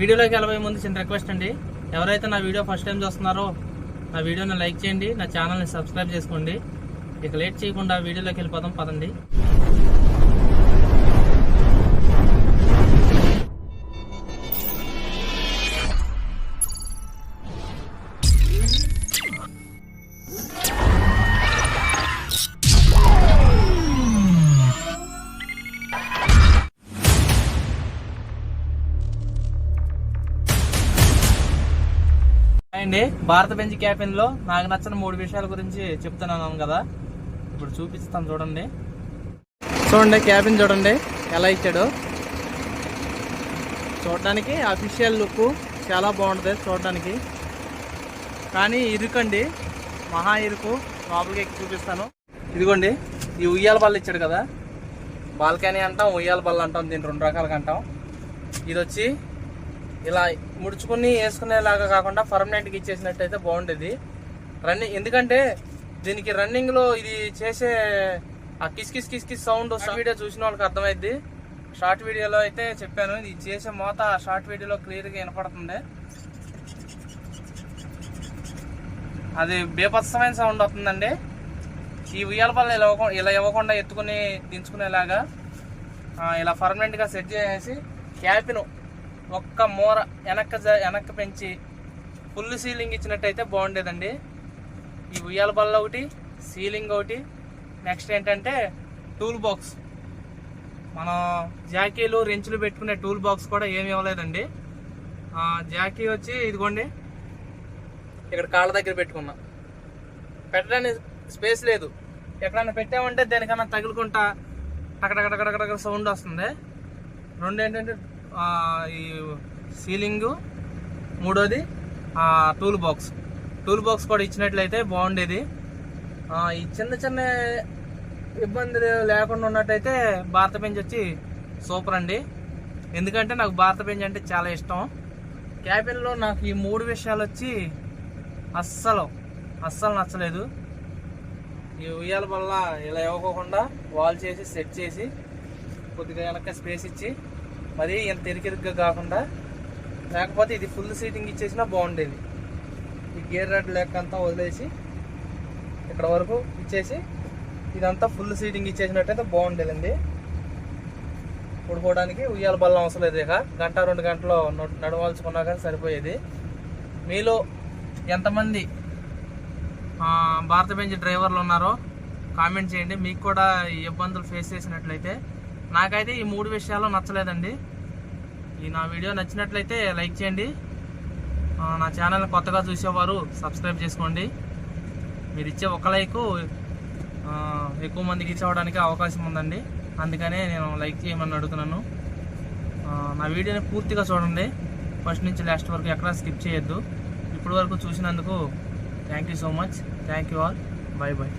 వీడియోలోకి వెళ్ళబోయే ముందు చిన్న రిక్వెస్ట్ అండి. ఎవరైతే నా వీడియో ఫస్ట్ టైం చూస్తున్నారో నా వీడియోని లైక్ చేయండి నా ఛానల్ని సబ్స్క్రైబ్ చేసుకోండి. ఇక లేట్ చేయకుండా వీడియోలోకి వెళ్ళిపోదాం పదండి. అండి. భారత బెంచ్ క్యాబిన్లో నాకు నచ్చిన మూడు విషయాల గురించి చెప్తున్నాను కదా. ఇప్పుడు చూపిస్తాను చూడండి. చూడండి క్యాబిన్ చూడండి ఎలా ఇచ్చాడు. చూడడానికి అఫీషియల్ లుక్ చాలా బాగుంటుంది చూడడానికి. కానీ ఇరుకండి మహా ఇరుకు లోపలికి ఎక్కి చూపిస్తాను. ఇదిగోండి ఈ ఉయ్యాల బల్ల ఇచ్చాడు కదా. బాల్కనీ అంటాం ఉయ్యాల బల్ల అంటాం దీన్ని రెండు రకాలుగా అంటాం. ఇది వచ్చి ఇలా ముడుచుకుని వేసుకునేలాగా కాకుండా పర్మనెంట్గా ఇచ్చేసినట్టయితే బాగుండేది. రన్నింగ్ ఎందుకంటే దీనికి రన్నింగ్లో ఇది చేసే ఆ kiss kiss kiss kiss sound video చూసిన వాళ్ళకి అర్థమైద్ది. షార్ట్ వీడియోలో అయితే చెప్పాను ఇది చేసే మోత షార్ట్ వీడియోలో క్లియర్గా వినపడుతుంది అది బేపత్సమైన సౌండ్ వస్తుందండి. ఈ ఉయ్యాల పళ్ళు ఇలా ఇలా ఇవ్వకుండా ఎత్తుకుని దించుకునేలాగా ఇలా పర్మనెంట్గా సెట్ చేసేసి క్యాపిను ఒక్క మూర వెనక్క వెనక్కి పెంచి ఫుల్ సీలింగ్ ఇచ్చినట్టయితే బాగుండేదండి. ఈ ఉయ్యాల బల్ల ఒకటి సీలింగ్ ఒకటి. నెక్స్ట్ ఏంటంటే టూల్ బాక్స్ మనం జాకీలు రెంచులు పెట్టుకునే టూల్ బాక్స్ కూడా ఏమి ఇవ్వలేదండి. జాకీ వచ్చి ఇదిగోండి. ఇక్కడ కాళ్ళ దగ్గర పెట్టుకున్నా. పెట్టడానికి స్పేస్ లేదు. ఎక్కడైనా పెట్టామంటే దేనికన్నా తగులుకుంటా టకటకటకటక సౌండ్ వస్తుంది. రెండు ఏంటంటే ఈ సీలింగ్. మూడోది టూల్ బాక్స్. టూల్ బాక్స్ కూడా ఇచ్చినట్లయితే బాగుండేది. ఈ చిన్న చిన్న ఇబ్బందులు లేకుండా ఉన్నట్టయితే భారత పెంచ్ వచ్చి సూపర్ అండి. ఎందుకంటే నాకు భారత పెంచ్ అంటే చాలా ఇష్టం. క్యాబిన్లో నాకు ఈ మూడు విషయాలు వచ్చి అస్సలు అస్సలు నచ్చలేదు. ఈ ఉయ్యాల వల్ల ఇలా ఇవ్వకోకుండా వాల్ చేసి సెట్ చేసి కొద్దిగా వెనక స్పేస్ ఇచ్చి మరి ఇంత ఇరికిరిగ్గా కాకుండా లేకపోతే ఇది ఫుల్ సీటింగ్ ఇచ్చేసినా బాగుండేది. ఈ గేర్ రెడ్ లెక్క అంతా వదిలేసి ఇక్కడ వరకు ఇచ్చేసి ఇదంతా ఫుల్ సీటింగ్ ఇచ్చేసినట్టయితే బాగుండేదండి. పడుకోవడానికి ఉయ్యాల బల్లం అవసరం లేదు ఇక. గంట రెండు గంటలు నడవాల్చుకున్నా కానీ సరిపోయేది. మీలో ఎంతమంది భారత బెంచ్ డ్రైవర్లు ఉన్నారో కామెంట్ చేయండి. మీకు కూడా ఈ ఇబ్బందులు ఫేస్ చేసినట్లయితే నాకైతే ఈ మూడు విషయాలు నచ్చలేదండి. ఈ నా వీడియో నచ్చినట్లయితే లైక్ చేయండి. నా ఛానల్ని కొత్తగా చూసేవారు సబ్స్క్రైబ్ చేసుకోండి. మీరు ఇచ్చే ఒక లైకు ఎక్కువ మందికి ఇచ్చేవడానికి అవకాశం ఉందండి. అందుకనే నేను లైక్ చేయమని అడుగుతున్నాను. నా వీడియోని పూర్తిగా చూడండి. ఫస్ట్ నుంచి లాస్ట్ వరకు ఎక్కడా స్కిప్ చేయొద్దు. ఇప్పటి వరకు చూసినందుకు thank you so much. Thank you all. Bye bye